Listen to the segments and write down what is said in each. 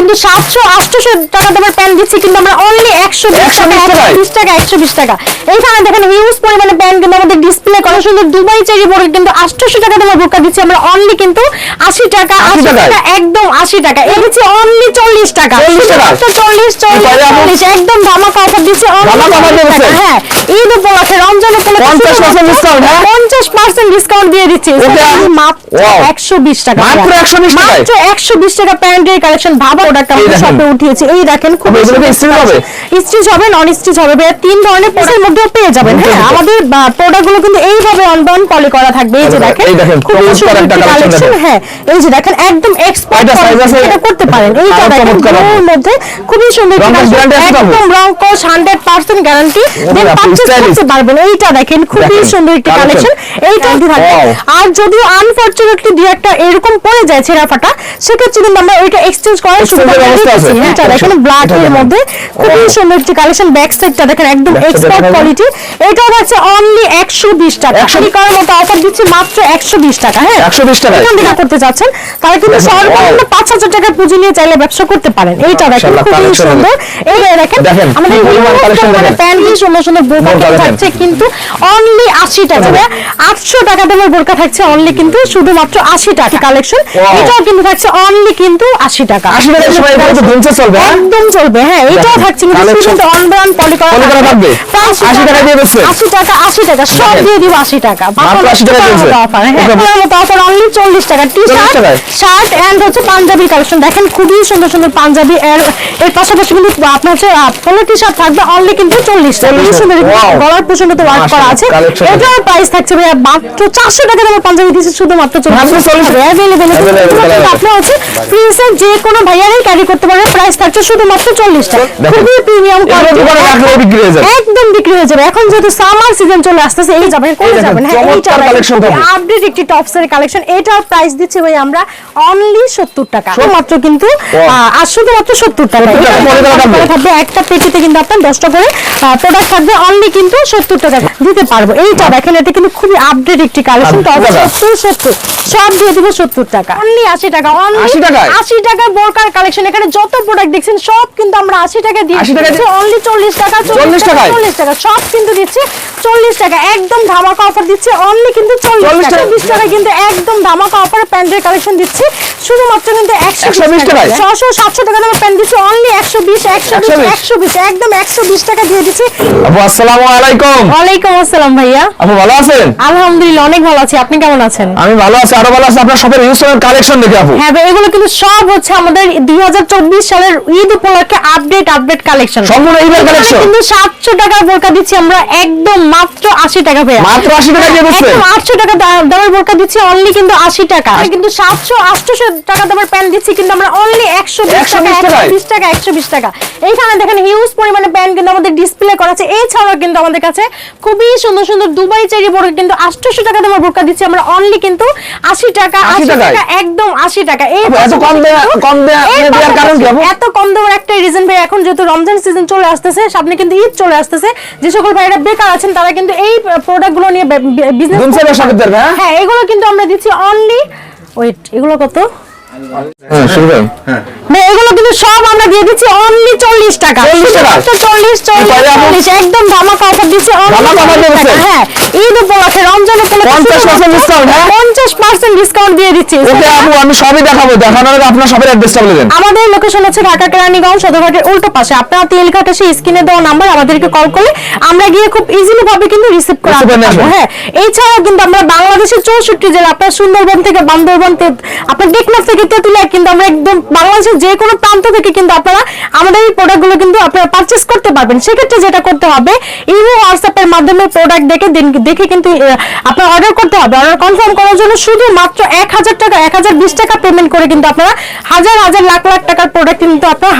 কিন্তু সাতশো আটশো টাকা দামের প্যান্ট দিচ্ছি কিন্তু আমরা অনলি একশো বিশ টাকা 120 বিশ টাকা একশো বিশ টাকা। এইখানে দেখেন হিউজ পরিমাণে প্যান্ট কিন্তু আমাদের ডিসপ্লে করা সুন্দর দুবাই চেরি পরে কিন্তু আটশোশো টাকা দামের বোরকা দিচ্ছি। আমরা অনলি কিন্তু আশি টাকা 80 আশি টাকা একদম আশি টাকা। এ দিচ্ছি অনলি চল্লিশ টাকা। 40 টাকা? চল্লিশ চল্লিশ তাহলে আপু- চল্লিশ একদম ধামাকা অফার দিচ্ছি 40? হ্যাঁ ঈদ উপলক্ষে রমজান উপলক্ষে 50% discount, হ্যাঁ? ডিসকাউন্ট দিয়ে দিচ্ছি। মাত্র Wow. একশো বিশ টাকা। মাত্র 120 টাকায়? মাত্র একশো বিশ টাকা প্যান্টের কালেকশন ভাবা ওটা এই শপে উঠিয়েছি। এই দেখেন খুব হবে? স্টিচ হবে নন স্টিচ হবে। তিন ধরনের মধ্যেও পেয়ে যাবেন। হ্যাঁ আমাদের প্রোডাক্টগুলো কিন্তু এইভাবে অন বাউন্ড পলি করা থাকবে এই যে আচ্ছা, দেখেন এই দেখেন, চমৎকার সুন্দর একটা কালেকশন হ্যাঁ এই যে দেখেন একদম এক্সপোর্ট আছে? এটা করতে পারেন এইটা আরও দেখেন মধ্যে খুবই সুন্দর? একদম রং কোশ 100% গ্যারান্টি দেন পারচেজ করতে পারবেন এইটা দেখেন খুবই সুন্দর একটি। কালেকশন এইটা থাকবে Wow। আর যদিও আনফরচুনেটলি দুই একটা এরকম পড়ে যায় ছেঁড়া ফাটা সেক্ষেত্রে কিন্তু আমরা ওইটা এক্সচেঞ্জ করার সুবিধা ব্যবস্থা আছে। দিচ্ছি। এটা দেখেন ব্ল্যাক এর মধ্যে খুবই সুন্দর একটি কালেকশন ব্যাক সাইডটা দেখেন একদম এক্সপার্ট কোয়ালিটি এটাও হচ্ছে অনলি 120 টাকা 120 আপনি করার মতো অফার দিচ্ছি মাত্র 120 টাকা হ্যাঁ? 120 টাকায়? এখান থেকে করতে চাচ্ছেন তারা কিন্তু সর্বনিম্ন 5000 টাকা পুঁজি নিয়ে চাইলে ব্যবসা করতে পারেন। এইটা দেখেন মাশাআল্লাহ, সুন্দর। এই দেখেন দেখেন, আমাদের পরিমাণ collection দেখেন। প্যান্ট সুন্দর সুন্দর বোরকা বোরকা থাকছে কিন্তু অনলি 80 টাকা আটশো টাকা দামের বোরকা থাকছে অনলি কিন্তু শুধুমাত্র 80 টাকা কালেকশন। এটাও কিন্তু থাকছে অনলি কিন্তু 80 টাকা। 80 টাকার সময় এগুলো ধুমছে চলবে, হ্যাঁ? একদম চলবে হ্যাঁ এটাও থাকছে কিন্তু। শুধু অন ব্র্যান্ড পলি করা থাকবে? 80 টাকা দিয়ে দিচ্ছে? 80 টাকা 80 টাকা সব দিয়ে দিব। 80 টাকা। মাত্র 80 টাকা অফার হ্যাঁ মতো অফার অনলি 40 টাকা। টি শার্ট শার্ট এন্ড হচ্ছে পাঞ্জাবি কালেকশন দেখেন খুবই সুন্দর সুন্দর পাঞ্জাবি। এর এর পাশাপাশি কিন্তু আপনার হচ্ছে পোলো টি শার্ট থাকবে অনলি কিন্তু 40 টাকা। 40 খুবই সুন্দর গলার পর্যন্ত ওয়ার্ক করা আছে। এটার প্রাইস থাকছে ভাইয়া মাত্র 400 টাকা দামের পাঞ্জাবি দিচ্ছে শুধুমাত্র 40 মাত্র 40 টাকা। অ্যাভেলেবল। আপনি হচ্ছে প্রিন্সের যে কোনো ভাইয়ারই ক্যারি করতে পারবে প্রাইস থাকছে শুধুমাত্র 40 টাকা। খুবই প্রিমিয়াম হয়ে একদম বিক্রি হয়ে যাবে। এখন যেহেতু সামার সিজন চলে আসতেছে এই দেখেন, যাবেন। হ্যাঁ এইটা চমৎকার আপডেট একটি টপস এর কালেকশন এটার প্রাইস দিচ্ছি ভাই আমরা অনলি 70 টাকা। শুধুমাত্র কিন্তু আহ, আর 70 টাকা। 70 টাকা, এটা পরে দেওয়া থাকবে। থাকবে একটা পেটিতে কিন্তু আপনার 10টা করে প্রোডাক্ট থাকবে অনলি কিন্তু 70 টাকা দিতে পারব। এইটা দেখেন এটা কিন্তু খুবই আপডেট একটি কালেকশন আর টাকা? 70 70 সব দিয়ে দিব 70 টাকা। অনলি 80 টাকা অনলি 80 টাকায়? 80 টাকার বোরকার কালেকশন এখানে যত প্রোডাক্ট দেখছেন সব কিন্তু আমরা 80 টাকা দিয়ে 80 টাকা দিচ্ছি অনলি 40 টাকা 40 টাকায়? 40 টাকা সব কিন্তু দিচ্ছি। 40 টাকা একদম ধামাকা অফার দিচ্ছি অনলি কিন্তু 40 40 টাকা টাকা? 20 টাকা কিন্তু একদম ধামাকা অফারে প্যান্টের কালেকশন দিচ্ছি। শুধুমাত্র কিন্তু 120 120 টাকা। টাকায়? 600 700 টাকা দামের প্যান্ট দিচ্ছি অনলি 120 120 120 120 একদম 120 টাকা দিয়ে দিচ্ছি। আসসালামু আলাইকুম। ওয়ালাইকুম আসসালাম ভাইয়া। আপু ভালো আছেন? আলহামদুলিল্লাহ অনেক ভালো আছি। আপনি কেমন আছেন? আমি ভালো আছি আরও ভালো আছি। আপনার শপের ইউজ কালেকশন দেখে আপু। হ্যাঁ এগুলো কিন্তু সব হচ্ছে আমাদের 2024 সালের ঈদ উপলক্ষে আপডেট আপডেট কালেকশন সম্পূর্ণ ঈদের? কিন্তু 700 টাকার বোরকা দিচ্ছি আমরা একদম মাত্র 80 টাকা ভাইয়া। মাত্র 80 টাকা দিয়ে দিচ্ছে? একদম 800 টাকা দামের বোরকা দিচ্ছি অনলি কিন্তু 80 টাকা। কিন্তু 700 800 টাকা দামের প্যান্ট দিচ্ছি কিন্তু আমরা অনলি 120 টাকা 120 টাকা 120 টাকা। এইখানে দেখেন হিউজ পরিমাণে প্যান্ট কিন্তু আমাদের ডিসপ্লে করা আছে। এছাড়াও কিন্তু আমাদের কাছে খুবই সুন্দর সুন্দর দুবাই চেরি বোরকা কিন্তু 800 টাকা দামের বোরকা দিচ্ছি আমরা অনলি কিন্তু 80 টাকা 80 80 টাকা একদম 80 টাকা। এই এত কম কম দেয়া- দেওয়ার কারণ কি এত কম দেওয়ার একটা রিজন ভাই এখন যেহেতু রমজান সিজন চলে আসতেছে সামনে কিন্তু ঈদ চলে আসতেছে যে সকল ভাইরা বেকার আছেন তারা কিন্তু এই প্রোডাক্টগুলো নিয়ে বিজনেস হ্যাঁ? হ্যাঁ এগুলো কিন্তু আমরা দিচ্ছি অনলি ওয়েট এগুলো কত হ্যাঁ শুরু করেন এগুলো কিন্তু সব আমরা দিয়ে দিচ্ছি অনলি 40 টাকা। 40 টাকা? 40 40 তাহলে আপু- 40 একদম ধামাকা অফার দিচ্ছি only 40 টাকা, হ্যাঁ ঈদ উপলক্ষে রমজান উপলক্ষে 50% discount, হ্যাঁ? 50% ডিসকাউন্ট দিয়ে দিচ্ছি। ওকে আপু আমি সবই দেখাবো। দেখানোর আগে আপনার শপের অ্যাড্রেসটা বলে দেন। আমাদের লোকেশন হচ্ছে ঢাকা কেরানীগঞ্জ সদরঘাটের উল্টো পাশে। আপনারা তেলঘাট এসে স্ক্রিনে দেওয়া নাম্বার আমাদেরকে কল করলে আমরা গিয়ে খুব ইজিলি ভাবে কিন্তু রিসিভ করে আনতে। হ্যাঁ এছাড়াও কিন্তু আমরা বাংলাদেশের চৌষট্টি জেলা আপনার সুন্দরবন থেকে বান্দরবন থেকে আপনার টেকনাফ থেকে তেতুলিয়া কিন্তু আমরা একদম বাংলাদেশের যে কোনো প্রান্ত থেকে কিন্তু আপনারা আমাদের এই প্রোডাক্টগুলো কিন্তু আপনারা পারচেস করতে পারবেন। সেক্ষেত্রে যেটা করতে হবে ইমো হোয়াটসঅ্যাপের মাধ্যমে প্রোডাক্ট দেখে দেখে কিন্তু আপনার অর্ডার করতে হবে। অর্ডার কনফার্ম করার জন্য শুধু মাত্র এক হাজার টাকা এক হাজার বিশ টাকা পেমেন্ট করে কিন্তু আপনারা হাজার হাজার লাখ লাখ টাকার প্রোডাক্ট কিন্তু আপনার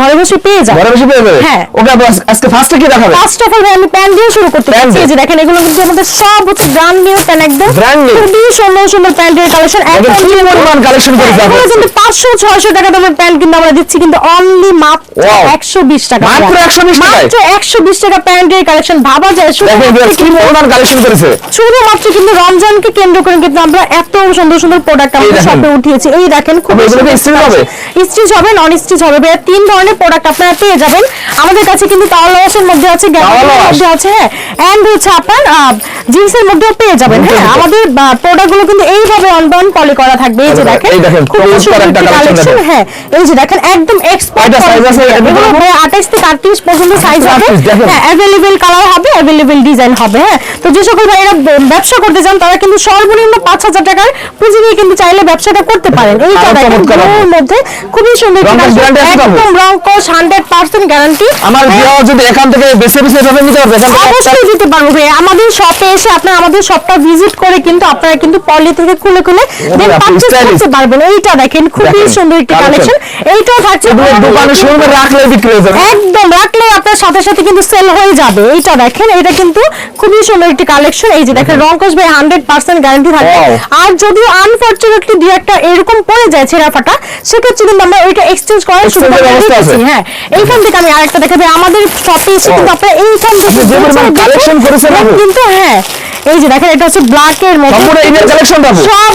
ঘরে বসে পেয়ে যাবেন। ঘরে বসে পেয়ে যাবে হ্যাঁ। ওকে আজকে ফার্স্টে কি দেখাবে ফার্স্ট অফ অল আমি প্যান দিয়ে শুরু করতে চাচ্ছি। যে দেখেন এগুলো কিন্তু আমাদের সব হচ্ছে ব্র্যান্ড নিউ প্যান একদম Brand new? খুবই সুন্দর সুন্দর প্যান্টের কালেকশন একদম কালেকশন করেছে যেগুলো কিন্তু পাঁচশো ছয়শো টাকা দামের প্যান্ট কিন্তু আমরা দিচ্ছি কিন্তু অনলি মাত্র Wow. একশো বিশ টাকা। মাত্র ভাইয়া। 120 টাকায়? মাত্র একশো বিশ টাকা প্যান্টের কালেকশন ভাবা যায় শুধুমাত্র কি কালেকশন করেছে। শুধুমাত্র কিন্তু রমজানকে কেন্দ্র করে কিন্তু আমরা এত সুন্দর সুন্দর প্রোডাক্ট এই আমাদের শপে উঠিয়েছি। এই দেখেন খুব এগুলো কি হবে? স্টিচ হবে নন স্টিচ হবে তিন ধরনের প্রোডাক্ট আপনারা পেয়ে যাবেন। আমাদের কাছে কিন্তু তাওয়াল মধ্যে আছে তাওয়াল মধ্যে আছে হ্যাঁ এন্ড হচ্ছে আপনার জিন্সের মধ্যেও পেয়ে যাবেন। হ্যাঁ আমাদের প্রোডাক্টগুলো কিন্তু এইভাবে অন বাউন্ড পলি করা থাকবে। এই যে আচ্ছা, দেখেন এই দেখেন, খুব সুন্দর একটা কালেকশন হ্যাঁ এই যে দেখেন একদম এক্সপার্ট size আছে? এগুলো দেখুন। 28 থেকে 38 পর্যন্ত সাইজ হবে। হ্যাঁ অ্যাভেলেবেল কালার হবে অ্যাভেলেবেল ডিজাইন হবে হ্যাঁ। তো যে সকল ভাইয়েরা ব- ব্যবসা করতে চান তারা কিন্তু সর্বনিম্ন পাঁচ হাজার টাকার পুঁজি নিয়ে কিন্তু চাইলে ব্যবসাটা করতে পারেন। এই চমৎকার হবে। ব্লুর মধ্যে খুবই সুন্দর একদম রং কস হান্ড্রেড পার্সেন্ট গ্যারান্টি আমার ভিউয়ার যদি এখান থেকে বেছে বেছে এভাবে নিতে পারবে অবশ্যই দিতে পারব ভাই আমাদের শপে এসে আপনারা আমাদের সবটা ভিজিট করে কিন্তু আপনারা কিন্তু পলি থেকে খুলে খুলে পারচেজ পারবেন। এইটা দেখেন খুবই সুন্দর একটি। কালেকশন। এইটাও থাকছে দোকানে শোরুমে রাখলে বিক্রি হয়ে যাবে। একদম রাখলে সাথে সাথে কিন্তু সেল হয়ে যাবে। এইটা দেখেন এটা কিন্তু খুবই সুন্দর একটি কালেকশন এই যে দেখেন রংকশ ভাই হান্ড্রেড পার্সেন্ট গ্যারান্টি থাকবে। আর যদি আনফর্চুনেটলি দুই একটা এরকম পড়ে যায় ছেঁড়া ফাটা সেক্ষেত্রে কিন্তু আমরা ওইটা এক্সচেঞ্জ করার সুবিধা আছে। হ্যাঁ এইখান থেকে আমি আরেকটা দেখাবো। আমাদের শপে এসে কিন্তু আপনারা এইখান থেকে আপনি যে পরিমাণ দেখুন, collection করেছেন আপু। কিন্তু হ্যাঁ এই যে দেখেন এটা হচ্ছে ব্ল্যাক এর মধ্যে সম্পূর্ণ ঈদের collection পাবো। সব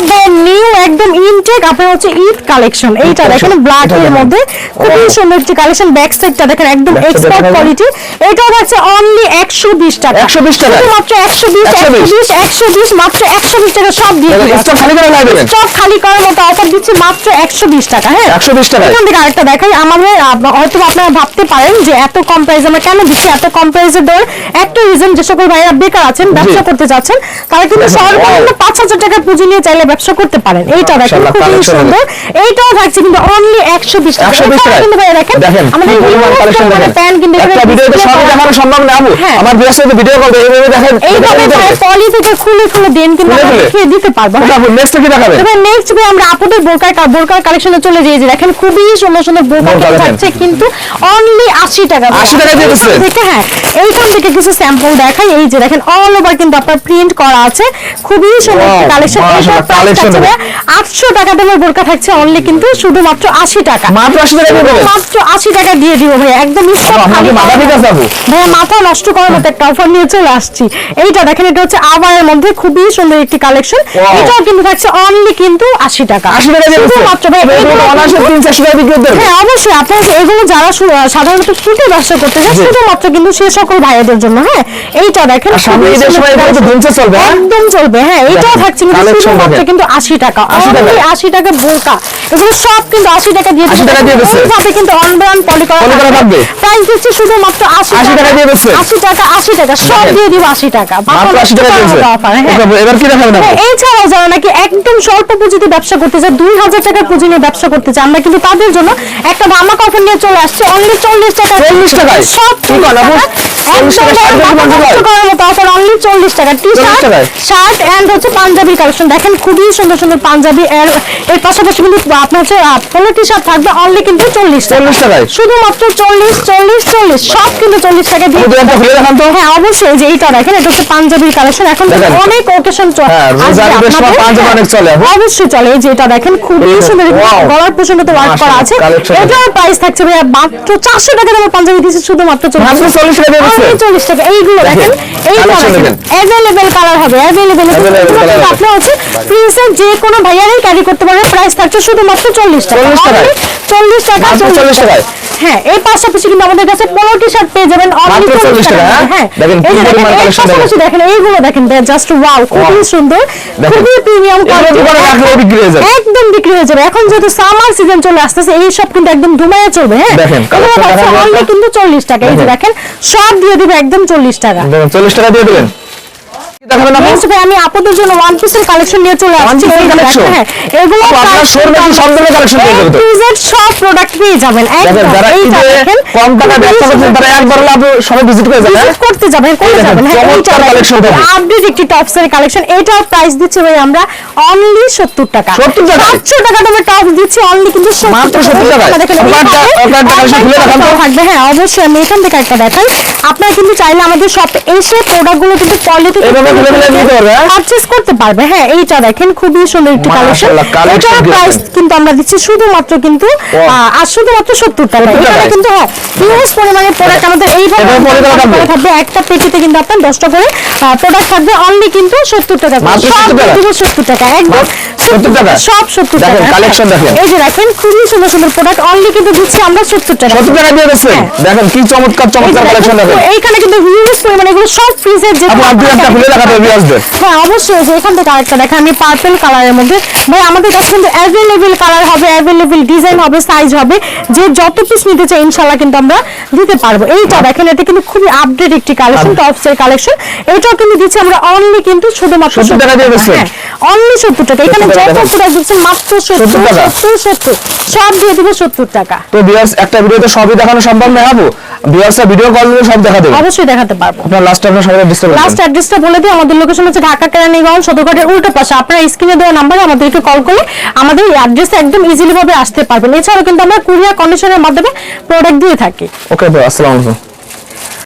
নিউ একদম ইনটেক আপনার হচ্ছে ঈদ কালেকশন এইটা দেখেন ব্ল্যাক এর মধ্যে খুবই সুন্দর একটি কালেকশন ব্যাক সাইডটা দেখেন একদম এক্সপার্ট কোয়ালিটি এটা হচ্ছে অনলি 120 টাকা। 120 টাকা? মাত্র 120 120 120 120 মাত্র 120 টাকা সব দিয়ে দিচ্ছি stock খালি করে দেবেন। স্টক খালি করার মতো অফার দিচ্ছি মাত্র 120 টাকা হ্যাঁ? 120 টাকা এখান থেকে আরেকটা দেখাই আমাদের হয়তো আপনারা ভাবতে পারেন যে এত কম প্রাইস আমরা কেন দিচ্ছি এত কম প্রাইসে দর। একটা রিজন যে সকল ভাইরা বেকার আছেন ব্যবসা করতে চাচ্ছেন তারা কিন্তু সর্বনিম্ন পাঁচ হাজার টাকার পুঁজি নিয়ে চাইলে ব্যবসা করতে পারেন। এইটা দেখেন খুবই সুন্দর। এইটাও থাকছে কিন্তু অনলি একশো বিশ টাকা। 120 এছাড়া টাকায়। কিন্তু ভাইয়া দেখেন আমাদের কিন্তু সম্ভব না হ্যাঁ। আমার ভিডিও কল এইভাবে দেখেন এইভাবে ভাই। পলি থেকে খুলে খুলে দেন কিন্তু খুলে আমরা দেখিয়ে দিতে পারব। নেক্সট কি দেখাবেন? এবার নেক্সট ভাই আমরা আপুদের বোরকার বোরকার কালেকশনে চলে যাই যে দেখেন খুবই সুন্দর সুন্দর বোরকা থাকছে কিন্তু অনলি 80 টাকা 80 টাকা দিয়ে? হ্যাঁ এইখান থেকে কিছু স্যাম্পল দেখাই এই যে দেখেন অল ওভার কিন্তু আপনার প্রিন্ট করা আছে। খুবই সুন্দর কালেকশন মাশাআল্লাহ, 800 টাকা দামের বোরকা থাকছে অনলি কিন্তু শুধুমাত্র 80 টাকা। মাত্র 80 টাকা দিয়ে? মাত্র 80 টাকা দিয়ে দিব ভাই একদম আপনার মাথা ঠিক আছে আপু? ভাইয়া মাথা নষ্ট করার মতো একটা অফার নিয়ে চলে আসছি। এইটা দেখেন এটা হচ্ছে আবারের মধ্যে খুবই সুন্দর একটি কালেকশন এটাও কিন্তু থাকছে অনলি কিন্তু আশি টাকা। 80 টাকা দিয়ে? শুধুমাত্র ভাই কিন্তু- 300 টাকা বিক্রি করতে হ্যাঁ অবশ্যই। আপনার এগুলো যারা সাধারণত ফুটে ব্যবসা করতে জি। শুধুমাত্র কিন্তু সে সকল ভাইয়াদের জন্য হ্যাঁ? এইটা দেখেন সামনে খুবই ঈদের ধুমছে চলবে, হ্যাঁ? একদম চলবে হ্যাঁ দেখেন, থাকছে কিন্তু শুধুমাত্র কিন্তু আশি টাকা 80 টাকা। Only 80 টাকা বোরকা এগুলো সব কিন্তু আশি টাকা দিয়ে 80 টাকা দিয়ে দিচ্ছে। এইভাবে কিন্তু অন ব্র্যান্ড পলি করা পলি করা থাকবে। প্রাইস দিচ্ছি শুধুমাত্র আশি 80 টাকা দিয়ে দিচ্ছে। আশি টাকা আশি টাকা সব দিয়ে দিব আশি টাকা মাত্র 80 টাকা দিয়েছে হ্যাঁ এবার কি দেখাবেন আপু হ্যাঁ, এছাড়াও যারা নাকি একদম স্বল্প পুঁজিতে ব্যবসা করতে চায় দুই হাজার টাকার পুঁজি নিয়ে ব্যবসা করতে চায় আমরা কিন্তু তাদের জন্য একটা ধামাক অফার নিয়ে চলে আসছে অনলি চল্লিশ টাকা 40 টাকায়? সব কি বলেন আপু? 40 টাকা শার্ট দেখে মনে হয়? করার মতো অফার অনলি চল্লিশ টাকা টি শার্ট শার্ট এন্ড হচ্ছে পাঞ্জাবি কালেকশন দেখেন খুবই সুন্দর সুন্দর পাঞ্জাবি। এর এর পাশাপাশি কিন্তু আপনার হচ্ছে পোলো টি শার্ট থাকবে অনলি কিন্তু চল্লিশ 40 টাকায়? শুধুমাত্র চল্লিশ চল্লিশ চল্লিশ সব কিন্তু চল্লিশ টাকা দিয়ে দেখান তো। হ্যাঁ অবশ্যই যে এইটা দেখেন এটা হচ্ছে পাঞ্জাবির কালেকশন এখন অনেক ওকেশন হ্যাঁ, পাঞ্জাবি অনেক চলে। অবশ্যই চলে এই যে এটা দেখেন খুবই সুন্দর। গলার পছন্দতে ওয়ার্ক করা আছে। এটার প্রাইস থাকছে ভাইয়া মাত্র 400 টাকা দামের পাঞ্জাবি দিয়েছে শুধুমাত্র মাত্র 40 টাকা? 40 টাকা। এইগুলো দেখেন এইগুলো দেখেন। অ্যাভেলেবল কালার হবে অ্যাভেলেবল আপনি হচ্ছে প্রিন্সের যে কোনো ভাইয়ারাই ক্যারি করতে পারবে প্রাইস থাকছে শুধুমাত্র চল্লিশ টাকা। চল্লিশ টাকা চল্লিশ টাকা? হ্যাঁ জাস্ট হ্যাঁ, খুবই সুন্দর খুবই প্রিমিয়াম একদম বিক্রি হয়ে যাবে। এখন যেহেতু সিজন চলে আসতেছে এই সব কিন্তু একদম চলবে হ্যাঁ? কিন্তু চল্লিশ টাকা। এই যে দেখেন। সব দিয়ে দিবে একদম চল্লিশ টাকা। চল্লিশ টাকা দিয়ে দেবেন? দেখাবেন আপু আমি আপুদের জন্য ওয়ান পিসের কালেকশন নিয়ে চলে আসছি হ্যাঁ এগুলো আপনার showroom এ কি সব ধরনের collection পেয়ে যাবে তো? সব প্রোডাক্ট পেয়ে যাবেন একদম যারা দেখেন কম টাকা ব্যবসা করছেন তারা একবার হলে আপনি সবাই ভিজিট করে যাবেন Visit করতে যাবেন করে যাবেন হ্যাঁ চমৎকার collection পাবেন। আপডেট একটি টপস এর কালেকশন এটার প্রাইস দিচ্ছি ভাই আমরা অনলি 70 টাকা 70 টাকায়? 700 টাকা দামের টপস দিচ্ছি অনলি কিন্তু মাত্র 70 টাকায়? দেখেন ওখানটা- এইভাবে খুলে দেখান তো। থাকবে হ্যাঁ অবশ্যই আমি এখান থেকে একটা দেখাই আপনারা কিন্তু চাইলে আমাদের শপে এসে প্রোডাক্টগুলো কিন্তু হ্যাঁ? পারচেজ করতে পারবে। হ্যাঁ এইটা দেখেন খুবই সুন্দর একটি কালেকশন মাশাআল্লাহ, collection এটার দিয়েছেন। প্রাইস কিন্তু আমরা দিচ্ছি শুধুমাত্র কিন্তু আর শুধুমাত্র সত্তর টাকা 70 কিন্তু হ্যাঁ হিউজ পরিমাণে প্রোডাক্ট আমাদের এইভাবে এটার পরে কত থাকবে? একটা পেটিতে কিন্তু আপনার দশটা করে প্রোডাক্ট থাকবে অনলি কিন্তু সত্তর টাকা সব 70 টাকা? দিব সত্তর টাকা একদম। 70 টাকা? সব সত্তর টাকা। দেখেন, collection দেখেন। এই যে দেখেন খুবই সুন্দর সুন্দর প্রোডাক্ট অনলি কিন্তু দিচ্ছি আমরা সত্তর টাকা সত্তর টাকা দিয়ে দিচ্ছেন? দেখেন কি চমৎকার চমৎকার কালেকশন দেখেন, দেখেন এইখানে কিন্তু হিউজ পরিমাণে এগুলো সব ফ্রিজের যে আপনি একটা খুলে ভিউয়ার্সদের। হ্যাঁ অবশ্যই যে এখান থেকে আরেকটা দেখেন আমি পার্পল কালারের মধ্যে। ভাই আমাদের কাছে কিন্তু অ্যাভেলেবেল কালার হবে অ্যাভেলেবেল ডিজাইন হবে সাইজ হবে যে যত পিস নিতে চাই ইনশাআল্লাহ কিন্তু আমরা দিতে পারব। এইটা দেখেন এটা কিন্তু খুবই আপডেট একটি কালেকশন টপস কালেকশন এটাও কিন্তু দিচ্ছি আমরা অনলি কিন্তু শুধুমাত্র 70 টাকা দিয়ে দিচ্ছেন? হ্যাঁ অনলি সত্তর টাকা। এখানে 70 টাকা দিচ্ছেন মাত্র সত্তর 70 টাকা। সত্তর সত্তর সব দিয়ে দিব সত্তর টাকা। তো ভিউয়ার্স একটা ভিডিওতে সবই দেখানো সম্ভব নয় আপু ভিউয়ার্সরা ভিডিও কল দিলে সব দেখাতে দেবে অবশ্যই দেখাতে পারব। আপনার লাস্ট আপনার সবাই ডিসটার্ব লাস্ট অ্যাড্রেসটা বলে দিই আমাদের লোকেশন হচ্ছে ঢাকা কেরানীগঞ্জ সদরঘাটের উল্টো পাশে। আপনারা স্ক্রিনে দেওয়া নাম্বারে আমাদেরকে কল করলে আমাদের এই অ্যাড্রেসে একদম ইজিলি ভাবে আসতে পারবেন। এছাড়াও কিন্তু আমরা কুরিয়ার কন্ডিশনের মাধ্যমে প্রোডাক্ট দিয়ে থাকি। ওকে ভাই আসসালামু আলাইকুম।